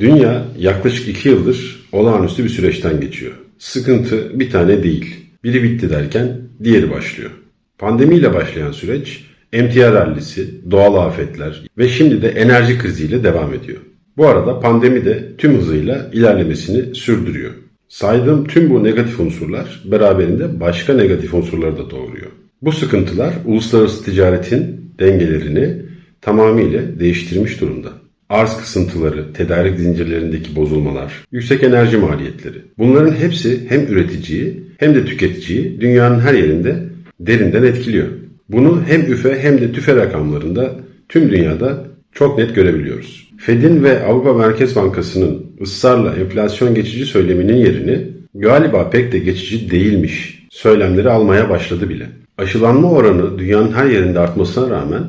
Dünya yaklaşık iki yıldır olağanüstü bir süreçten geçiyor. Sıkıntı bir tane değil. Biri bitti derken diğeri başlıyor. Pandemiyle başlayan süreç emtia rallisi, doğal afetler ve şimdi de enerji kriziyle devam ediyor. Bu arada pandemi de tüm hızıyla ilerlemesini sürdürüyor. Saydığım tüm bu negatif unsurlar beraberinde başka negatif unsurları da doğuruyor. Bu sıkıntılar uluslararası ticaretin dengelerini tamamıyla değiştirmiş durumda. Arz kısıntıları, tedarik zincirlerindeki bozulmalar, yüksek enerji maliyetleri. Bunların hepsi hem üreticiyi hem de tüketiciyi dünyanın her yerinde derinden etkiliyor. Bunu hem üfe hem de tüfe rakamlarında tüm dünyada çok net görebiliyoruz. Fed'in ve Avrupa Merkez Bankası'nın ısrarla enflasyon geçici söyleminin yerini galiba pek de geçici değilmiş söylemleri almaya başladı bile. Aşılanma oranı dünyanın her yerinde artmasına rağmen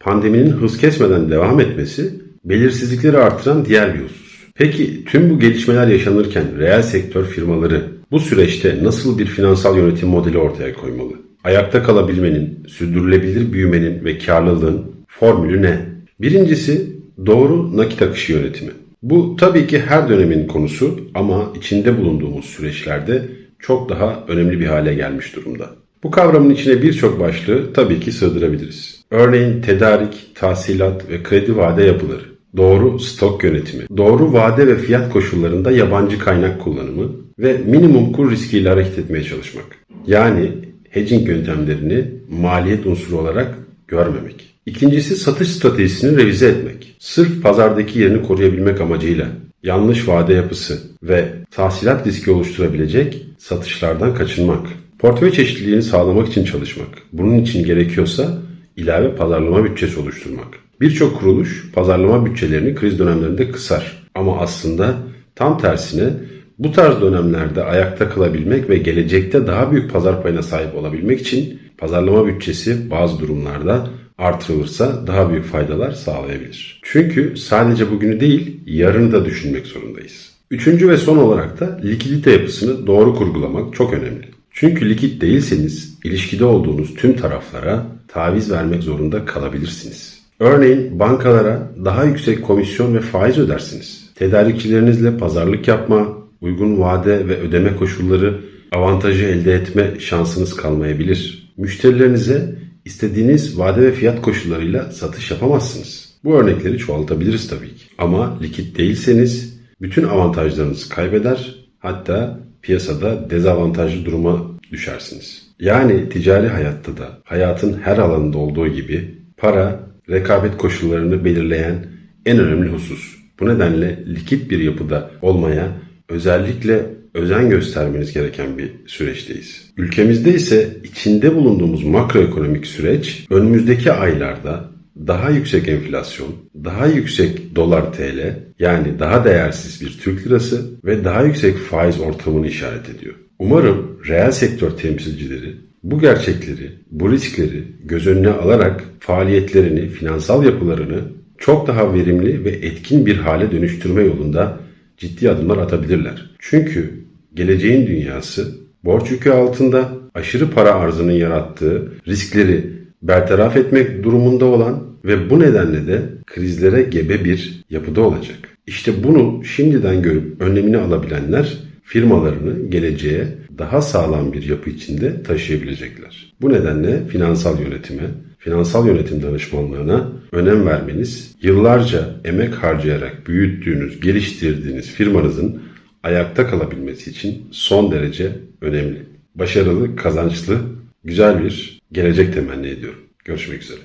pandeminin hız kesmeden devam etmesi belirsizlikleri artıran diğer bir husus. Peki tüm bu gelişmeler yaşanırken reel sektör firmaları bu süreçte nasıl bir finansal yönetim modeli ortaya koymalı? Ayakta kalabilmenin, sürdürülebilir büyümenin ve karlılığın formülü ne? Birincisi doğru nakit akışı yönetimi. Bu tabii ki her dönemin konusu ama içinde bulunduğumuz süreçlerde çok daha önemli bir hale gelmiş durumda. Bu kavramın içine birçok başlığı tabii ki sığdırabiliriz. Örneğin tedarik, tahsilat ve kredi vade yapıları, doğru stok yönetimi, doğru vade ve fiyat koşullarında yabancı kaynak kullanımı ve minimum kur riskiyle hareket etmeye çalışmak. Yani hedging yöntemlerini maliyet unsuru olarak görmemek. İkincisi satış stratejisini revize etmek. Sırf pazardaki yerini koruyabilmek amacıyla yanlış vade yapısı ve tahsilat riski oluşturabilecek satışlardan kaçınmak. Portföy çeşitliliğini sağlamak için çalışmak. Bunun için gerekiyorsa ilave pazarlama bütçesi oluşturmak. Birçok kuruluş pazarlama bütçelerini kriz dönemlerinde kısar. Ama aslında tam tersine bu tarz dönemlerde ayakta kalabilmek ve gelecekte daha büyük pazar payına sahip olabilmek için pazarlama bütçesi bazı durumlarda artırılırsa daha büyük faydalar sağlayabilir. Çünkü sadece bugünü değil yarını da düşünmek zorundayız. Üçüncü ve son olarak da likidite yapısını doğru kurgulamak çok önemli. Çünkü likit değilseniz ilişkide olduğunuz tüm taraflara taviz vermek zorunda kalabilirsiniz. Örneğin bankalara daha yüksek komisyon ve faiz ödersiniz. Tedarikçilerinizle pazarlık yapma, uygun vade ve ödeme koşulları avantajı elde etme şansınız kalmayabilir. Müşterilerinize istediğiniz vade ve fiyat koşullarıyla satış yapamazsınız. Bu örnekleri çoğaltabiliriz tabii ki. Ama likit değilseniz bütün avantajlarınızı kaybeder hatta piyasada dezavantajlı duruma düşersiniz. Yani ticari hayatta da hayatın her alanında olduğu gibi para rekabet koşullarını belirleyen en önemli husus. Bu nedenle likit bir yapıda olmaya özellikle özen göstermeniz gereken bir süreçteyiz. Ülkemizde ise içinde bulunduğumuz makroekonomik süreç önümüzdeki aylarda daha yüksek enflasyon, daha yüksek dolar TL yani daha değersiz bir Türk lirası ve daha yüksek faiz ortamını işaret ediyor. Umarım reel sektör temsilcileri bu gerçekleri, bu riskleri göz önüne alarak faaliyetlerini, finansal yapılarını çok daha verimli ve etkin bir hale dönüştürme yolunda ciddi adımlar atabilirler. Çünkü geleceğin dünyası borç yükü altında aşırı para arzının yarattığı riskleri bertaraf etmek durumunda olan ve bu nedenle de krizlere gebe bir yapıda olacak. İşte bunu şimdiden görüp önlemini alabilenler firmalarını geleceğe daha sağlam bir yapı içinde taşıyabilecekler. Bu nedenle finansal yönetime, finansal yönetim danışmanlığına önem vermeniz, yıllarca emek harcayarak büyüttüğünüz, geliştirdiğiniz firmanızın ayakta kalabilmesi için son derece önemli. Başarılı, kazançlı, güzel bir gelecek temenni ediyorum. Görüşmek üzere.